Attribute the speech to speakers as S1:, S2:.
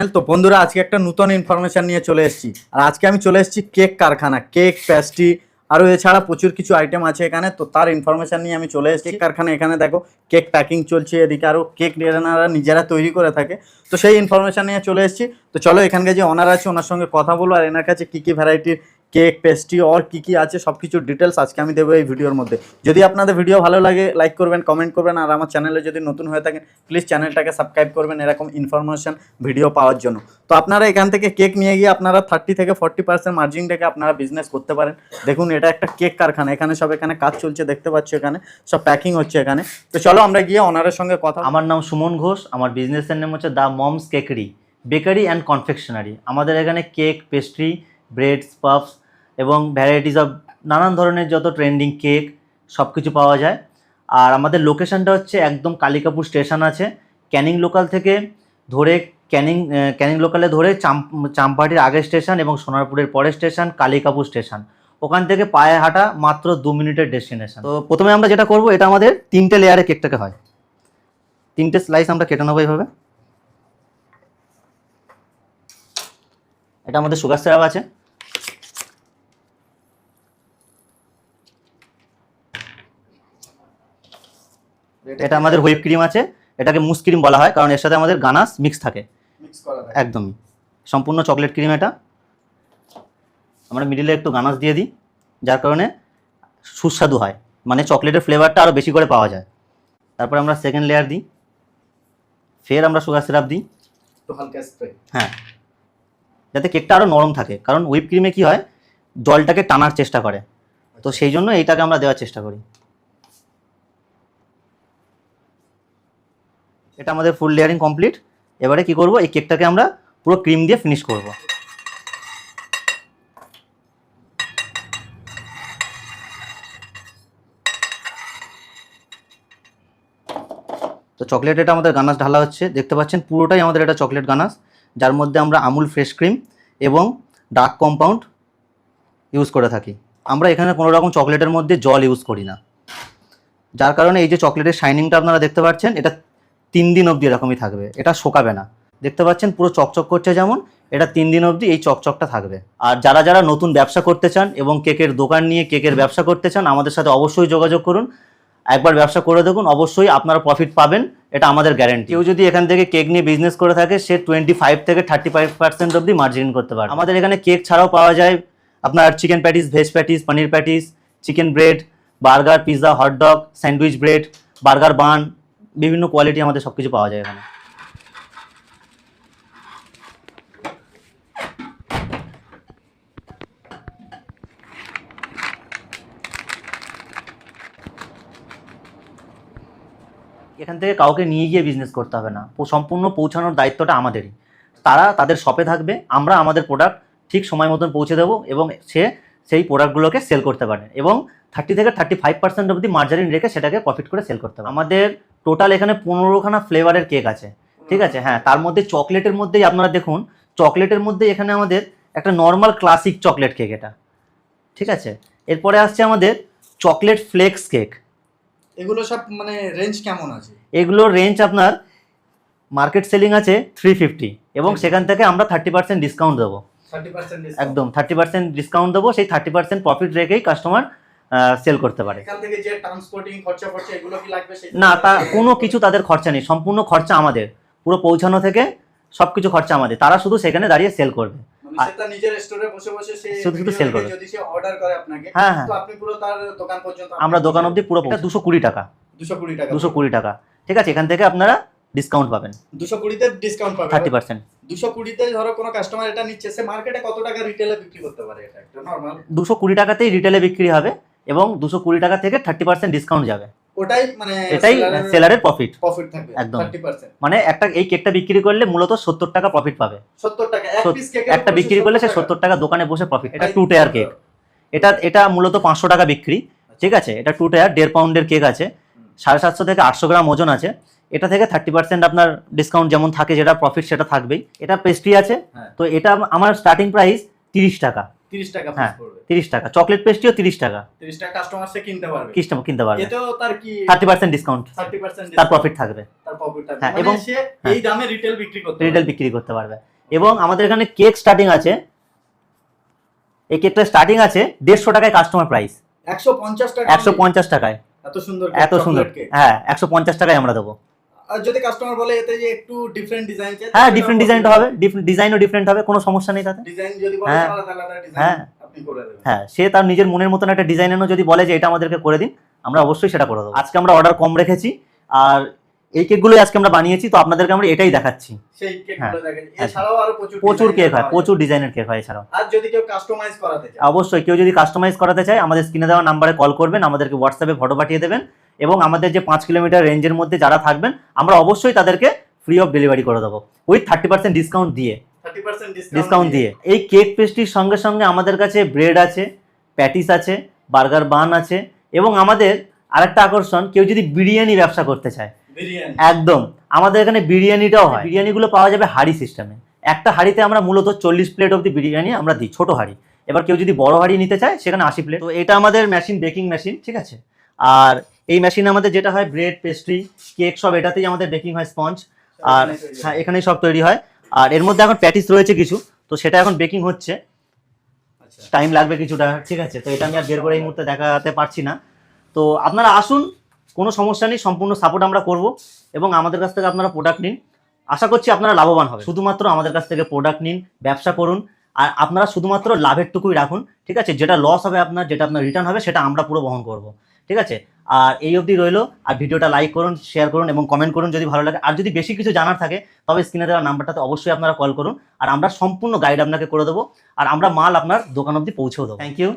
S1: তো বন্ধুরা আজকে একটা নতুন ইনফরমেশন নিয়ে চলে এসেছি। আর আজকে আমি চলে এসেছি কেক কারখানা কেক প্যাস্ট্রি আরও এছাড়া প্রচুর কিছু আইটেম আছে এখানে তো তার ইনফরমেশন নিয়ে আমি চলে এসেছি। কারখানা এখানে দেখো কেক প্যাকিং চলছে এদিকে আরও কেক ডিজাইনাররা নিজেরা তৈরি করে থাকে। তো সেই ইনফরমেশন নিয়ে চলে এসেছি। তো চলো এখানকার যে ওনার আছে ওনার সঙ্গে কথা বলব আর এনার কাছে কী কী ভ্যারাইটির কেক পেস্ট্রি আর কী কী আছে সব কিছুর ডিটেলস আজকে আমি দেবো এই ভিডিওর মধ্যে। যদি আপনাদের ভিডিও ভালো লাগে লাইক করবেন কমেন্ট করবেন, আর আমার চ্যানেলে যদি নতুন হয়ে থাকেন প্লিজ চ্যানেলটাকে সাবস্ক্রাইব করবেন এরকম ইনফরমেশন ভিডিও পাওয়ার জন্য। তো আপনারা এখান থেকে কেক নিয়ে গিয়ে আপনারা থার্টি থেকে ফর্টি পার্সেন্ট মার্জিন থেকে আপনারা বিজনেস করতে পারেন। দেখুন, এটা একটা কেক কারখানা, এখানে সব এখানে কাজ চলছে, দেখতে পাচ্ছি এখানে, সব প্যাকিং হচ্ছে এখানে। তো চলো আমরা গিয়ে ওনারের সঙ্গে কথা
S2: আমার নাম সুমন ঘোষ, আমার বিজনেসের নাম হচ্ছে the mom's cakery bakery and confectionery আমাদের এখানে কেক পেস্ট্রি ব্রেডস পাফস এবং ভ্যারাইটিস অফ নানান ধরনের যত ট্রেন্ডিং কেক সব কিছু পাওয়া যায়। আর আমাদের লোকেশনটা হচ্ছে একদম কালিকাপুর স্টেশন আছে। ক্যানিং লোকাল থেকে ধরে ক্যানিং ক্যানিং লোকালে ধরে চাম, চাম্পাহাটির আগের স্টেশন এবং সোনারপুরের পরের স্টেশন কালিকাপুর স্টেশন ওখান থেকে পায়ে হাঁটা মাত্র দু মিনিটের ডেস্টিনেশন তো প্রথমে আমরা যেটা করব, এটা আমাদের তিনটে লেয়ারে কেকটাকে হয়। তিনটে স্লাইস আমরা কেটে নেব এইভাবে। এটা আমাদের সুগার সিরাপ আছে। এটা আমাদের হুইপ ক্রিম আছে এটাকে মুস ক্রিম বলা হয় কারণ এর সাথে আমাদের গানাস মিক্স থাকে।
S1: মিক্স করা থাকে।
S2: একদমই। সম্পূর্ণ চকলেট ক্রিম এটা। আমরা মিডিলে একটু গানাস দিয়ে দিই যার কারণে সুস্বাদু হয়। মানে চকলেটের ফ্লেভারটা আরও বেশি করে পাওয়া যায়। তারপর আমরা সেকেন্ড লেয়ার দিই। ফের আমরা সুগার সিরাপ দিই। হ্যাঁ। যাতে কেকটা আরও নরম থাকে। কারণ হুইপ ক্রিমে কি হয় জলটাকে টানার চেষ্টা করে। তো সেই জন্য এইটাকে আমরা দেওয়ার চেষ্টা করি। এটা আমাদের ফুল লেয়ারিং কমপ্লিট এবারে কি করব? এই কেকটাকে আমরা পুরো ক্রিম দিয়ে ফিনিশ করব। তো চকলেট এটা আমাদের গানাস ঢালা হচ্ছে। দেখতে পাচ্ছেন, পুরোটাই আমাদের এটা চকলেট গানাস যার মধ্যে আমরা আমুল ফ্রেশ ক্রিম এবং ডার্ক কম্পাউন্ড ইউজ করে থাকি। আমরা এখানে কোনো রকম চকলেটের মধ্যে জল ইউজ করি না। যার কারণে এই যে চকলেটের শাইনিংটা আপনারা দেখতে পাচ্ছেন, এটা তিন দিন অবধি এরকমই থাকবে। এটা শোকাবে না। দেখতে পাচ্ছেন পুরো চকচক করছে যেমন, এটা তিন দিন অবধি এই চকচকটা থাকবে। আর যারা যারা নতুন ব্যবসা করতে চান এবং কেকের দোকান নিয়ে কেকের ব্যবসা করতে চান, আমাদের সাথে অবশ্যই যোগাযোগ করুন। একবার ব্যবসা করে দেখুন, অবশ্যই আপনারা প্রফিট পাবেন, এটা আমাদের গ্যারেন্টি কেউ যদি এখান থেকে কেক নিয়ে বিজনেস করে থাকে, সে টোয়েন্টি ফাইভ থেকে থার্টি ফাইভ পার্সেন্ট অবধি মার্জিন করতে পারে আমাদের এখানে কেক ছাড়াও পাওয়া যায় আপনার chicken patties veg patties paneer patties chicken bread burger pizza hot dog sandwich bread burger bun বিভিন্ন কোয়ালিটি আমাদের সব কিছু পাওয়া যায় এখানে। এখান থেকে কাউকে নিয়ে গিয়ে বিজনেস করতে হবে না। সম্পূর্ণ পৌঁছানোর দায়িত্বটা আমাদেরই। তারা তাদের শপে থাকবে, আমরা আমাদের প্রোডাক্ট ঠিক সময় মতন পৌঁছে দেবো এবং সে সেই প্রোডাক্টগুলোকে সেল করতে পারে এবং থার্টি থেকে থার্টি ফাইভ পার্সেন্ট অবধি মার্জারিন রেখে সেটাকে প্রফিট করে সেল করতে পারে। আমাদের টোটাল এখানে পনেরোখানা ফ্লেভারের কেক আছে। ঠিক আছে? হ্যাঁ তার মধ্যে চকলেটের মধ্যেই আপনারা দেখুন চকলেটের মধ্যে এখানে আমাদের একটা নর্মাল ক্লাসিক চকলেট কেক এটা। ঠিক আছে? এরপরে আসছে আমাদের চকলেট ফ্লেক্স কেক
S1: এগুলো সব মানে রেঞ্জ কেমন আছে?
S2: এগুলোর রেঞ্জ আপনার মার্কেট সেলিং আছে থ্রি ফিফটি এবং সেখান থেকে আমরা থার্টি পার্সেন্ট ডিসকাউন্ট দেবো।
S1: থার্টি পার্সেন্ট
S2: একদম থার্টি পার্সেন্ট ডিসকাউন্ট দেবো সেই থার্টি পার্সেন্ট প্রফিট রেখেই কাস্টমার সেল করতে পারে। না তা কোনো কিছু তাদের খরচা নেই সম্পূর্ণ খরচা আমাদের। পুরো পৌঁছানো থেকে সব কিছু খরচা আমাদের। তারা শুধু সেখানে দাঁড়িয়ে সেল করবে। আমরা দোকান অবধি পুরো দুশো কুড়ি টাকা।
S1: দুশো কুড়ি টাকা।
S2: ঠিক আছে এখান থেকে আপনারা ডিসকাউন্ট পাবেন।
S1: দুশো কুড়িতে ডিসকাউন্ট পাবে
S2: থার্টি পার্সেন্ট।
S1: দুশো কুড়িতে ধরো কোনো কাস্টমার এটা নিচ্ছে সে মার্কেটে কত টাকা রিটেলে বিক্রি করতে পারে? এটা একটা নর্মাল
S2: দুশো কুড়ি টাকাতেই রিটেলে বিক্রি হবে। এবং দুশো কুড়ি টাকা থেকে থার্টি পার্সেন্ট ডিসকাউন্ট যাবে।
S1: ওটাই মানে
S2: এটাই সেলারের প্রফিট
S1: প্রফিট থাকবে
S2: একদম। মানে একটা এই কেকটা বিক্রি করলে মূলত সত্তর টাকা প্রফিট পাবে।
S1: সত্তর টাকা
S2: একটা বিক্রি করলে সে সত্তর টাকা। দোকানে বসে প্রফিট এটা টু টায়ার কেক এটা এটা মূলত পাঁচশো টাকা বিক্রি ঠিক আছে? এটা টু টায়ার দেড় পাউন্ডের কেক আছে। সাড়ে সাতশো থেকে আটশো গ্রাম ওজন আছে। এটা থেকে থার্টি পার্সেন্ট আপনার ডিসকাউন্ট যেমন থাকে যেটা প্রফিট সেটা থাকবেই। এটা পেস্ট্রি আছে।
S1: হ্যাঁ।
S2: তো এটা আমার স্টার্টিং প্রাইস তিরিশ টাকা।
S1: টাকা
S2: হ্যাঁ।
S1: পিস পড়বে।
S2: তিরিশ টাকা। চকলেট পেস্ট্রিও টাকা।
S1: তিরিশ টাকা কাস্টমার সে কিনতে পারবে।
S2: কিস্ট কিনতে পারবে।
S1: এতেও তার কি
S2: thirty percent discount
S1: thirty percent
S2: তার প্রফিট থাকবে।
S1: তার প্রফিট থাকবে।
S2: হ্যাঁ,
S1: মানে
S2: এবং-
S1: সে
S2: হ্যাঁ।
S1: এই দামে রিটেল বিক্রি করতে
S2: রিটেল
S1: পারবে।
S2: বিক্রি করতে পারবে। এবং আমাদের এখানে কেক স্টার্টিং আছে। এই কেকটা স্টার্টিং আছে দেড়শো টাকায় কাস্টমার প্রাইস
S1: একশো পঞ্চাশ টাকা।
S2: একশো পঞ্চাশ টাকায়।
S1: এত সুন্দর
S2: এত সুন্দর। হ্যাঁ একশো পঞ্চাশ টাকায় আমরা দেবো।
S1: আর যদি কাস্টমার বলে এতে যে একটু ডিফারেন্ট ডিজাইন চাই
S2: হ্যাঁ ডিফারেন্ট ডিজাইনটা হবে ডিজাইনও ডিফারেন্ট হবে কোনো সমস্যা নেই তাতে
S1: ডিজাইন যদি বলে
S2: হ্যাঁ।
S1: আলাদা আলাদা ডিজাইন
S2: হ্যাঁ।
S1: আপনি করে দেবেন
S2: হ্যাঁ সে তার নিজের মনের মতন একটা ডিজাইন এনে যদি বলে যে এটা আমাদেরকে করে দিন আমরা অবশ্যই সেটা করে দেবো আজকে আমরা অর্ডার কম রেখেছি আর এই কেকগুলোই আজকে আমরা বানিয়েছি তো আপনাদেরকে আমরা এটাই দেখাচ্ছি
S1: সেই
S2: হ্যাঁ।
S1: দেখেন
S2: হ্যাঁ।
S1: এছাড়াও আরও প্রচুর
S2: প্রচুর কেক হয় প্রচুর ডিজাইনের কেক হয় এছাড়াও
S1: আর যদি কেউ কাস্টমাইজ করাতে চায়
S2: অবশ্যই কেউ যদি কাস্টমাইজ করাতে চায় আমাদের স্ক্রিনে দেওয়া নাম্বারে কল করবেন আমাদেরকে হোয়াটসঅ্যাপে ফটো পাঠিয়ে দেবেন এবং আমাদের যে পাঁচ কিলোমিটার রেঞ্জের মধ্যে যারা থাকবেন আমরা অবশ্যই তাদেরকে ফ্রি অফ ডেলিভারি করে দেবো। উইথ থার্টি পার্সেন্ট ডিসকাউন্ট দিয়ে। ডিসকাউন্ট দিয়ে। এই কেক পেস্ট্রির সঙ্গে সঙ্গে আমাদের কাছে ব্রেড আছে প্যাটিস আছে বার্গার বান আছে এবং আমাদের আরেকটা আকর্ষণ কেউ যদি বিরিয়ানি ব্যবসা করতে চায়। একদম। আমাদের এখানে বিরিয়ানিটাও হয়। বিরিয়ানিগুলো পাওয়া যাবে হাড়ি সিস্টেমে একটা হাড়িতে আমরা মূলত চল্লিশ প্লেট অব্দি বিরিয়ানি আমরা দিই ছোট হাড়ি। এবার কেউ যদি বড় হাড়ি নিতে চায় সেখানে আশি প্লেট তো এটা আমাদের মেশিন বেকিং মেশিন ঠিক আছে? আর এই মেশিনে আমাদের যেটা হয় ব্রেড পেস্ট্রি কেক সব এটাতেই আমাদের বেকিং হয় স্পঞ্জ আর হ্যাঁ এখানেই সব তৈরি হয়। আর এর মধ্যে এখন প্যাটিস রয়েছে কিছু তো সেটা এখন বেকিং হচ্ছে।
S1: আচ্ছা।
S2: টাইম লাগবে কিছুটা ঠিক আছে? তো এটা আমি আর বের করে এই মুহূর্তে দেখাতে পারছি না। তো আপনারা আসুন কোনো সমস্যা নেই সম্পূর্ণ সাপোর্ট আমরা করব এবং আমাদের কাছ থেকে আপনারা প্রোডাক্ট নিন। আশা করছি আপনারা লাভবান হবে শুধুমাত্র আমাদের কাছ থেকে প্রোডাক্ট নিন ব্যবসা করুন আর আপনারা শুধুমাত্র লাভের টুকুই রাখুন ঠিক আছে? যেটা লস হবে আপনার যেটা আপনার রিটার্ন হবে সেটা আমরা পুরো বহন করব ঠিক আছে? আর এই অবধি রইল। আর ভিডিওটা লাইক করুন শেয়ার করুন এবং কমেন্ট করুন যদি ভালো লাগে। আর যদি বেশি কিছু জানার থাকে, তবে স্ক্রিনে দেওয়া নাম্বারটাতে অবশ্যই আপনারা কল করুন। আর আমরা সম্পূর্ণ গাইড আপনাকে করে দেবো। আর আমরা মাল আপনার দোকান অবধি পৌঁছেও দেবো। Thank you